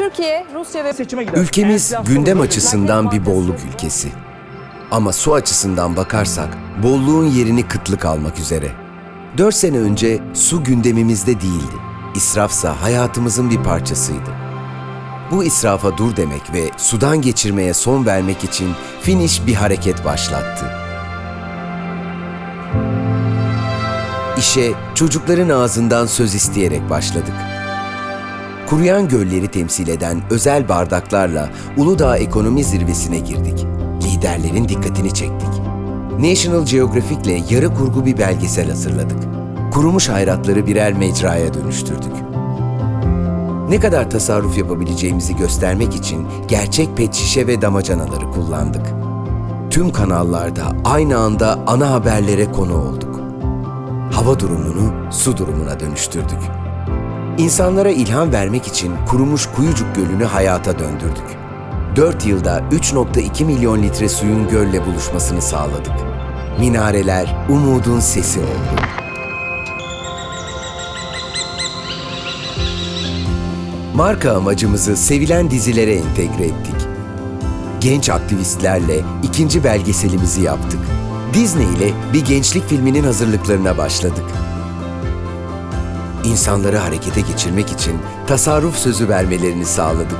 Türkiye, Rusya ve seçime gider. Ülkemiz Enflasyon gündem açısından bir bolluk ülkesi. Ama su açısından bakarsak bolluğun yerini kıtlık almak üzere. 4 sene önce su gündemimizde değildi. İsrafsa hayatımızın bir parçasıydı. Bu israfa dur demek ve sudan geçirmeye son vermek için Finish bir hareket başlattı. İşe çocukların ağzından söz isteyerek başladık. Kuruyan gölleri temsil eden özel bardaklarla Uludağ Ekonomi Zirvesi'ne girdik. Liderlerin dikkatini çektik. National Geographic'le yarı kurgu bir belgesel hazırladık. Kurumuş hayratları birer mecraya dönüştürdük. Ne kadar tasarruf yapabileceğimizi göstermek için gerçek pet şişe ve damacanaları kullandık. Tüm kanallarda aynı anda ana haberlere konu olduk. Hava durumunu su durumuna dönüştürdük. İnsanlara ilham vermek için kurumuş Kuyucuk Gölü'nü hayata döndürdük. 4 yılda 3.2 milyon litre suyun gölle buluşmasını sağladık. Minareler umudun sesi oldu. Marka amacımızı sevilen dizilere entegre ettik. Genç aktivistlerle ikinci belgeselimizi yaptık. Disney ile bir gençlik filminin hazırlıklarına başladık. İnsanları harekete geçirmek için tasarruf sözü vermelerini sağladık.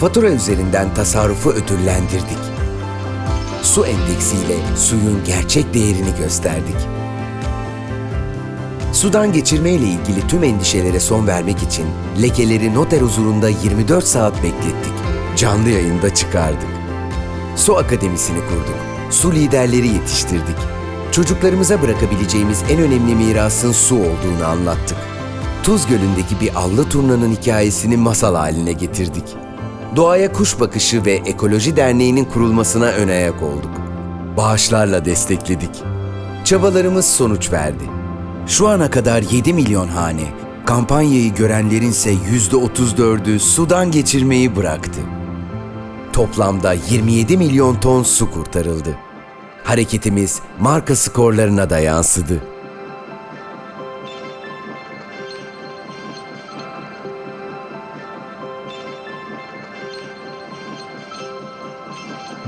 Fatura üzerinden tasarrufu ödüllendirdik. Su endeksiyle suyun gerçek değerini gösterdik. Sudan geçirme ile ilgili tüm endişelere son vermek için lekeleri noter huzurunda 24 saat beklettik. Canlı yayında çıkardık. Su Akademisi'ni kurduk. Su liderleri yetiştirdik. Çocuklarımıza bırakabileceğimiz en önemli mirasın su olduğunu anlattık. Tuz Gölü'ndeki bir allı turnanın hikayesini masal haline getirdik. Doğaya Kuş Bakışı ve Ekoloji Derneği'nin kurulmasına ön ayak olduk. Bağışlarla destekledik. Çabalarımız sonuç verdi. Şu ana kadar 7 milyon hane, kampanyayı görenlerinse %34'ü sudan geçirmeyi bıraktı. Toplamda 27 milyon ton su kurtarıldı. Hareketimiz marka skorlarına da yansıdı.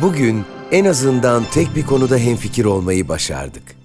Bugün en azından tek bir konuda hemfikir olmayı başardık.